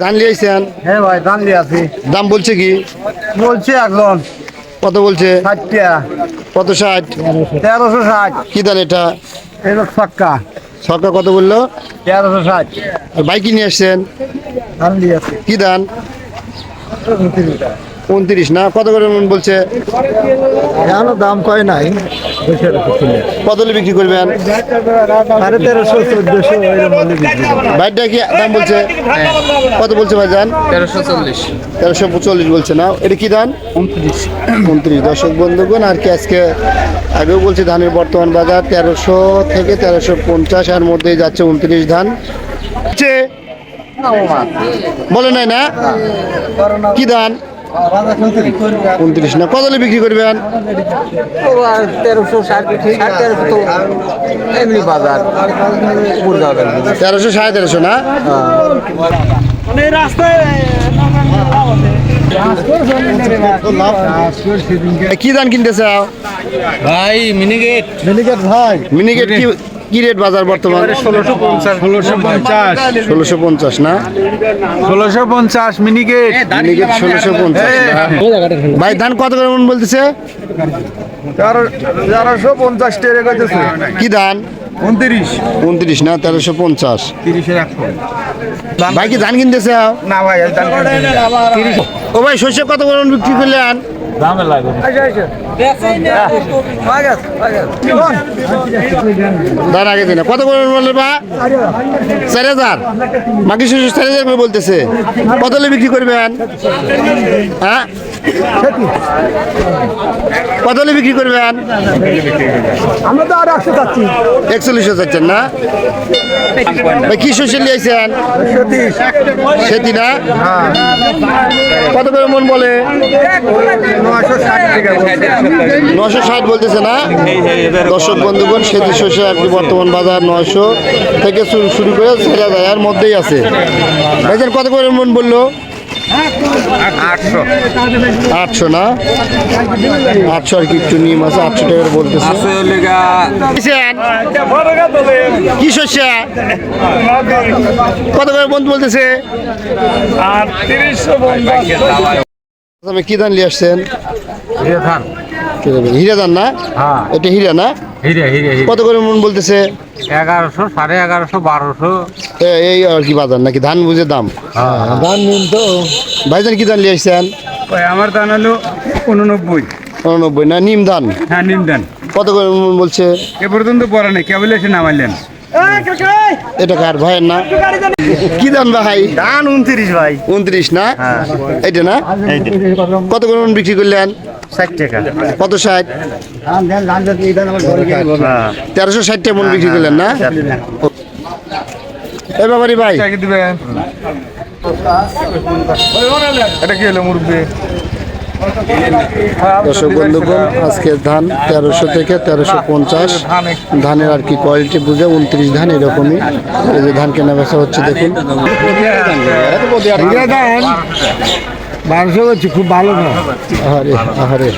ধান লিয়েছেন? হ্যাঁ ভাই ধান আছি। দাম বলছে কি? বলছে একজন। কত বলছে? ষাট টাকা কত ষাট? তেরোশো ষাট। কি ধান এটা? এটা ছক্কা। সরকার কত বলল? তেরোশো ষাট। আর বাইকি নিয়ে আসছেন? ধান দিয়ে আছি। কি ধান? উনত্রিশ না? কত করে মন বলছে? এখনও দাম কয় নাই। কত বিক্রি করবেন? সাড়ে তেরোশো চোদ্দশো বাইকটা কি দাম বলছে? কত বলছে ভাইজান? তেরোশো চল্লিশ। তেরোশো পঁচল্লিশ বলছে না? এটা কি ধান? উনত্রিশ। উনত্রিশ। দর্শক বন্ধুগণ আর কি আজকে আগেও বলছি ধানের বর্তমান বাজার তেরোশো থেকে তেরোশো পঞ্চাশ এর মধ্যেই যাচ্ছে উনত্রিশ ধান। বলে নাই না? কি ধান? উনত্রিশ না কত বিক্রি করবেন? তেরোশো সাড়ে সাড়ে তেরোশো এমনি বাজার তেরোশো সাড়ে তেরোশো না কি ধান কিনতে চাও ভাই মিনিগেট। মিনিকেট ভাই। মিনিকেট কি কি রেট বাজার বর্তমান? ষোলোশো পঞ্চাশ। ষোলোশো পঞ্চাশ। ষোলোশো পঞ্চাশ না? ষোলোশো পঞ্চাশ মিনিকেট। মিনিকেট ষোলোশো পঞ্চাশ ভাই ধান কত করে মন বলতেছে? তেরোশো পঞ্চাশ টেরে গেছে কি ধান? উনত্রিশ। উনত্রিশ না তেরোশো পঞ্চাশ? তিরিশের এক ভাই কি ধান কিনতে চাও না ভাই ও ভাই শস্য কত করে বিক্রি করলেন? দাঁড় আগে দিন। কত করে বললে বা চার হাজার। বাকি শস্য চার হাজার করে বলতেছে। কত বিক্রি করবেন? হ্যাঁ? কত বিক্রি করবেন? আমরা তো আর একশো যাচ্ছি একচল্লিশ চাচ্ছেন না? কি শস্য নিয়েছেন সেটি না? কত করে মন বলে? নশো ষাট বলতেছে না? দর্শক বন্ধুগণ সেতু শস্য আর কি বর্তমান বাজার নয়শো থেকে শুরু শুরু করে ছেড়ে যায় এর মধ্যেই আছে। ভাইজান কত করে মন বলল? আটশো। না? আটশো আর কি একটু নিম আছে আটশো টাকা করে বলতেছে? কি শস্য কত করে বন্ধু বলতেছে? আমি কি ধান নিয়ে আসছেন? হীরা ধান না? হ্যাঁ। এটা হীরা না? হিরে হিরে হিরে। কত করে মন বলতেছে? এগারোশো সাড়ে এগারোশো বারোশো। এই আর কি বাজার নাকি ধান বুঝে দাম? ধান নিন তো। ভাইজান কি ধান নিয়ে আসছেন? আমার ধান হলো উননব্বই। উননব্বই না নিম ধান? হ্যাঁ নিন ধান। কত করে মন বলছে? এ পর্যন্ত পড়া নেই কেবল এসে নামাইলেন। এটা কার ভাইয়ের না? কি ধান ভাই? ধান উনত্রিশ ভাই। উনত্রিশ না? এইটা না? কত করে মন বিক্রি করলেন? ষাট টাকা। কত ষাট? তেরোশো ষাট টাকা মন বিক্রি করলেন না? এ বাবারি ভাই। দিবেন এটা কি হলো মুরব্বী? দর্শক বন্ধুগণ আজকে ধান তেরোশো থেকে তেরোশো পঞ্চাশ। ধানের আর কি কোয়ালিটি বুঝে উনত্রিশ ধান এরকমই। এই যে ধান কেনা বেচা হচ্ছে দেখুন। ধান। বারোশো করছি খুব ভালো না। আহারে আহারে।